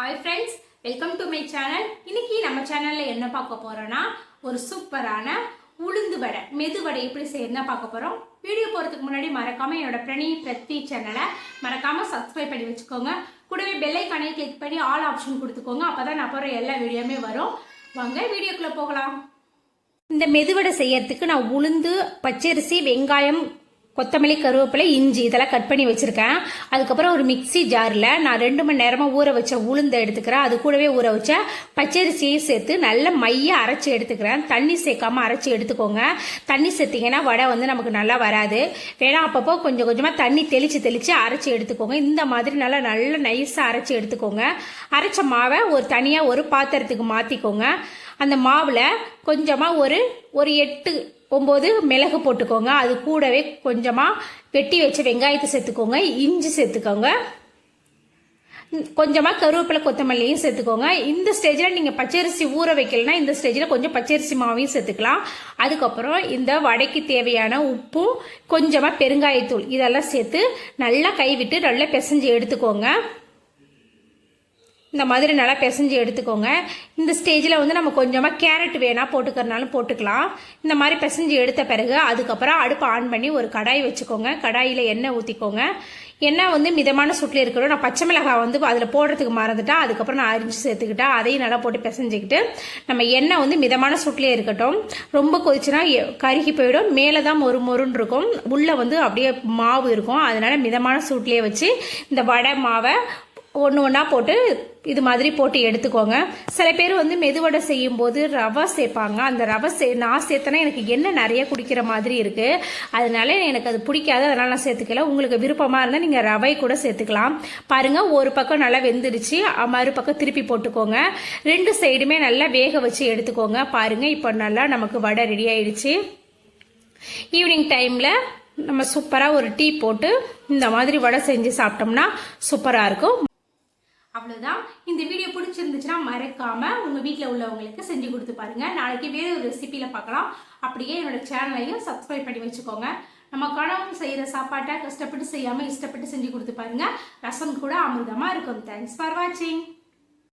Hi friends welcome to my channel இன்னைக்கு நம்ம சேனலில் என்ன பார்க்க போகிறோன்னா ஒரு சூப்பரான உளுந்து வடை மெது வடை எப்படி செய்யறதுனா பார்க்க போகிறோம் வீடியோ போகிறதுக்கு முன்னாடி மறக்காமல் என்னோட பிரணி பிரத்தி சேனலை மறக்காமல் சப்ஸ்கிரைப் பண்ணி வச்சுக்கோங்க. கூடவே பெல்லைக்கானே கிளிக் பண்ணி ஆல் ஆப்ஷன் கொடுத்துக்கோங்க. அப்பதான் நான் போகிற எல்லா வீடியோமே வரும். வாங்க வீடியோக்குள்ளே போகலாம். இந்த மெதுவடை செய்யறதுக்கு நான் உளுந்து பச்சரிசி வெங்காயம் கொத்தமல்லி கருவேப்பிலை இஞ்சி இதெல்லாம் கட் பண்ணி வச்சிருக்கேன். அதுக்கப்புறம் ஒரு மிக்ஸி ஜாரில் நான் ரெண்டு மணி நேரமாக ஊற வச்ச உளுந்தை எடுத்துக்கிறேன். அது கூடவே ஊற வச்ச பச்சரிசியும் சேர்த்து நல்ல மைய அரைச்சி எடுத்துக்கிறேன். தண்ணி சேர்க்காம அரைச்சி எடுத்துக்கோங்க. தண்ணி சேர்த்திங்கன்னா வடை வந்து நமக்கு நல்லா வராது. வேணா அப்பப்போ கொஞ்சம் கொஞ்சமாக தண்ணி தெளித்து தெளித்து அரைச்சி எடுத்துக்கோங்க. இந்த மாதிரி நல்லா நல்ல நைஸாக அரைச்சி எடுத்துக்கோங்க. அரைச்ச மாவை ஒரு தனியாக ஒரு பாத்திரத்துக்கு மாற்றிக்கோங்க அந்த மாவில் கொஞ்சமாக ஒரு ஒரு எட்டு ஒம்பது மிளகு போட்டுக்கோங்க. அது கூடவே கொஞ்சமாக வெட்டி வச்ச வெங்காயத்தை சேர்த்துக்கோங்க. இஞ்சி சேர்த்துக்கோங்க. கொஞ்சமாக கருவேப்பிலை கொத்தமல்லியும் சேர்த்துக்கோங்க. இந்த ஸ்டேஜில் நீங்கள் பச்சரிசி ஊற வைக்கலனா இந்த ஸ்டேஜில் கொஞ்சம் பச்சரிசி மாவையும் சேர்த்துக்கலாம். அதுக்கப்புறம் இந்த வடைக்கு தேவையான உப்பும் கொஞ்சமாக பெருங்காயத்தூள் இதெல்லாம் சேர்த்து நல்லா கைவிட்டு நல்லா பிசைஞ்சு எடுத்துக்கோங்க. இந்த மாதிரி நல்லா பிசைஞ்சு எடுத்துக்கோங்க. இந்த ஸ்டேஜில் வந்து நம்ம கொஞ்சமாக கேரட் வேணால் போட்டுக்கிறனாலும் போட்டுக்கலாம். இந்த மாதிரி பிசைஞ்சு எடுத்த பிறகு அதுக்கப்புறம் அடுப்பு ஆன் பண்ணி ஒரு கடாய் வச்சுக்கோங்க. கடாயில் எண்ணெய் ஊற்றிக்கோங்க எண்ணெய் வந்து மிதமான சுட்டில் இருக்கணும் நான் பச்சை மிளகாய் வந்து அதில் போடுறதுக்கு மறந்துட்டா அதுக்கப்புறம் நான் அரிஞ்சு சேர்த்துக்கிட்டா அதையும் நல்லா போட்டு பிசைஞ்சிக்கிட்டு நம்ம எண்ணெய் வந்து மிதமான சுட்டிலே இருக்கட்டும். ரொம்ப கொதிச்சுனா கருகி போயிடும். மேலே தான் மொறு மொறுன்னு இருக்கும். உள்ளே வந்து அப்படியே மாவு இருக்கும். அதனால மிதமான சூட்லேயே வச்சு இந்த வடை மாவை ஒன்று ஒன்றா போட்டு இது மாதிரி போட்டு எடுத்துக்கோங்க. சில பேர் வந்து மெதுவடை செய்யும் போது ரவை சேர்ப்பாங்க. அந்த ரவை சே நான் சேர்த்தனா எனக்கு எண்ணெய் நிறைய குடிக்கிற மாதிரி இருக்குது அதனால எனக்கு அது பிடிக்காது. அதனால் நான் சேர்த்துக்கல. உங்களுக்கு விருப்பமாக இருந்தால் நீங்கள் ரவை கூட சேர்த்துக்கலாம். பாருங்க ஒரு பக்கம் நல்லா வெந்துடுச்சு. மறுபக்கம் திருப்பி போட்டுக்கோங்க. ரெண்டு சைடுமே நல்லா வேக வச்சு எடுத்துக்கோங்க. பாருங்கள் இப்போ நல்லா நமக்கு வடை ரெடி ஆயிடுச்சு. ஈவினிங் டைமில் நம்ம சூப்பராக ஒரு டீ போட்டு இந்த மாதிரி வடை செஞ்சு சாப்பிட்டோம்னா சூப்பராக இருக்கும். அவ்வளோதான் இந்த வீடியோ பிடிச்சிருந்துச்சுன்னா மறக்காம உங்கள் வீட்டில் உள்ளவங்களுக்கு செஞ்சு கொடுத்து பாருங்க. நாளைக்கு வேறு ஒரு ரெசிப்பியில் பார்க்கலாம். அப்படியே என்னோட சேனலையும் சப்ஸ்கிரைப் பண்ணி வச்சுக்கோங்க. நம்ம கணவன் செய்கிற சாப்பாட்டை கஷ்டப்பட்டு செய்யாமல் இஷ்டப்பட்டு செஞ்சு கொடுத்து பாருங்க. ரசம் கூட அமிர்தமாக இருக்கும். தேங்க்ஸ் ஃபார் வாட்சிங்